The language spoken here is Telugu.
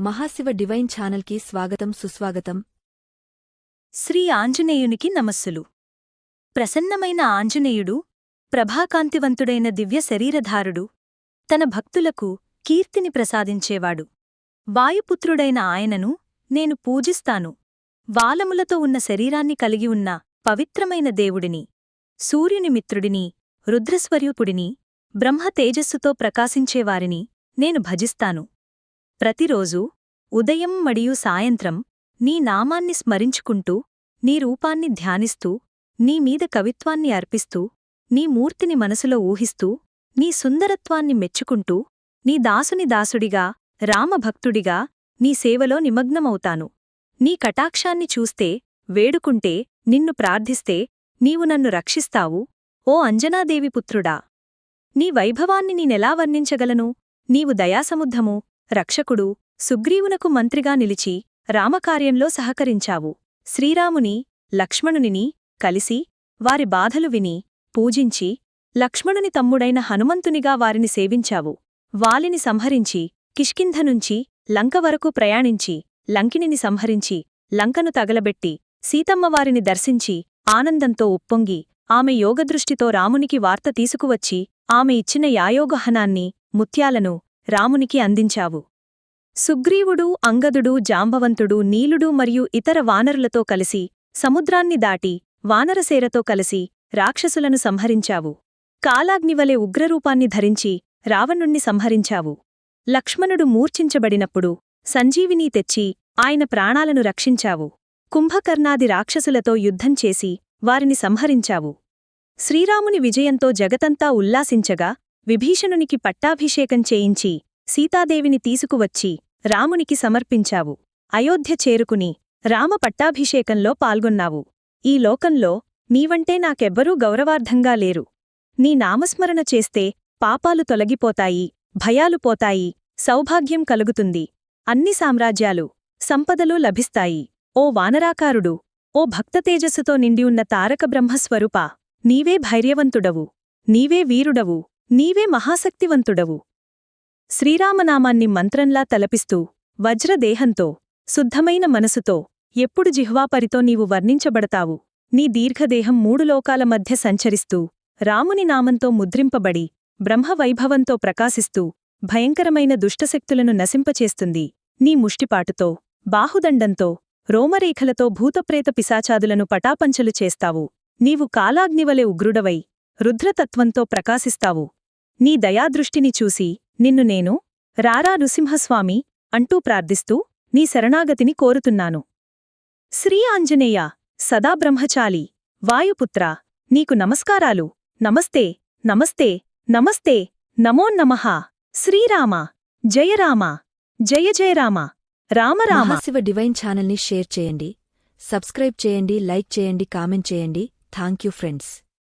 మహాశివ డివైన్ ఛానల్కి స్వాగతం సుస్వాగతం. శ్రీ ఆంజనేయునికి నమస్సులు. ప్రసన్నమైన ఆంజనేయుడు ప్రభాకాంతివంతుడైన దివ్య శరీరధారుడు. తన భక్తులకు కీర్తిని ప్రసాదించేవాడు. వాయుపుత్రుడైన ఆయనను నేను పూజిస్తాను. వాలములతో ఉన్న శరీరాన్ని కలిగి ఉన్న పవిత్రమైన దేవుడిని సూర్యుని మిత్రుడిని రుద్రస్వరూపుడిని బ్రహ్మ తేజస్సుతో ప్రకాశించేవారిని నేను భజిస్తాను. ప్రతిరోజూ ఉదయం మరియు సాయంత్రం నీ నామాన్ని స్మరించుకుంటూ నీ రూపాన్ని ధ్యానిస్తూ నీ మీద కవిత్వాన్ని అర్పిస్తూ నీ మూర్తిని మనసులో ఊహిస్తూ నీ సుందరత్వాన్ని మెచ్చుకుంటూ నీ దాసుని దాసుడిగా రామభక్తుడిగా నీ సేవలో నిమగ్నమవుతాను. నీ కటాక్షాన్ని చూస్తే వేడుకుంటే నిన్ను ప్రార్థిస్తే నీవు నన్ను రక్షిస్తావు ఓ అంజనాదేవి పుత్రుడా. నీ వైభవాన్ని నేనెలా వర్ణించగలను? నీవు దయాసముద్ధము రక్షకుడు సుగ్రీవునకు మంత్రిగా నిలిచి రామకార్యంలో సహకరించావు. శ్రీరాముని లక్ష్మణునిని కలిసి వారి బాధలు విని పూజించి లక్ష్మణుని తమ్ముడైన హనుమంతునిగా వారిని సేవించావు. వాలిని సంహరించి కిష్కింధ నుంచి లంక వరకు ప్రయాణించి లంకినిని సంహరించి లంకను తగలబెట్టి సీతమ్మవారిని దర్శించి ఆనందంతో ఉప్పొంగి ఆమె యోగదృష్టితో రామునికి వార్త తీసుకువచ్చి ఆమె ఇచ్చిన యాయోగహనాన్ని ముత్యాలను రామునికి అందించావు. సుగ్రీవుడు అంగదుడు జాంబవంతుడు నీలుడు మరియు ఇతర వానరులతో కలిసి సముద్రాన్ని దాటి వానరసేరతో కలిసి రాక్షసులను సంహరించావు. కాలాగ్నివలె ఉగ్రరూపాన్ని ధరించి రావణుణ్ణి సంహరించావు. లక్ష్మణుడు మూర్ఛించబడినప్పుడు సంజీవినీ తెచ్చి ఆయన ప్రాణాలను రక్షించావు. కుంభకర్ణాది రాక్షసులతో యుద్ధం చేసి వారిని సంహరించావు. శ్రీరాముని విజయంతో జగతంతా ఉల్లాసించగా విభీషణునికి పట్టాభిషేకం చేయించి సీతాదేవిని తీసుకువచ్చి రామునికి సమర్పించావు. అయోధ్య చేరుకుని రామ పట్టాభిషేకంలో పాల్గొన్నావు. ఈ లోకంలో నీవంటే నాకెవ్వరూ గౌరవార్థంగా లేరు. నీ నామస్మరణ చేస్తే పాపాలు తొలగిపోతాయి భయాలు పోతాయి సౌభాగ్యం కలుగుతుంది. అన్ని సామ్రాజ్యాలు సంపదలు లభిస్తాయి. ఓ వానరాకారుడు ఓ భక్తతేజస్సుతో నిండియున్న తారక బ్రహ్మస్వరూప నీవే ధైర్యవంతుడవు నీవే వీరుడవు. నీవే మహాశక్తివంతుడవు. శ్రీరామనామాన్ని మంత్రంలా తలపిస్తూ వజ్రదేహంతో శుద్ధమైన మనసుతో ఎప్పుడు జిహ్వాపరితో నీవు వర్ణించబడతావు. నీ దీర్ఘదేహం మూడు లోకాల మధ్య సంచరిస్తూ రాముని నామంతో ముద్రింపబడి బ్రహ్మవైభవంతో ప్రకాశిస్తూ భయంకరమైన దుష్టశక్తులను నశింపచేస్తుంది. నీ ముష్టిపాటుతో బాహుదండంతో రోమరేఖలతో భూతప్రేత పిశాచాదులను పటాపంచలు చేస్తావు. నీవు కాలాగ్నివలె ఉగ్రుడవై రుద్రతత్వంతో ప్రకాశిస్తావు. నీ దయాదృష్టిని చూసి నిన్ను నేను రారా నృసింహస్వామి అంటూ ప్రార్థిస్తూ నీ శరణాగతిని కోరుతున్నాను. శ్రీ ఆంజనేయ సదా బ్రహ్మచాలి వాయుపుత్ర నీకు నమస్కారాలు. నమస్తే నమస్తే నమస్తే. నమో నమః. శ్రీరామ జయరామ జయ జయరామ రామరామ శివ డివైన్ ఛానల్ని షేర్ చేయండి. సబ్స్క్రైబ్ చేయండి లైక్ చేయండి కామెంట్ చేయండి. Thank you friends.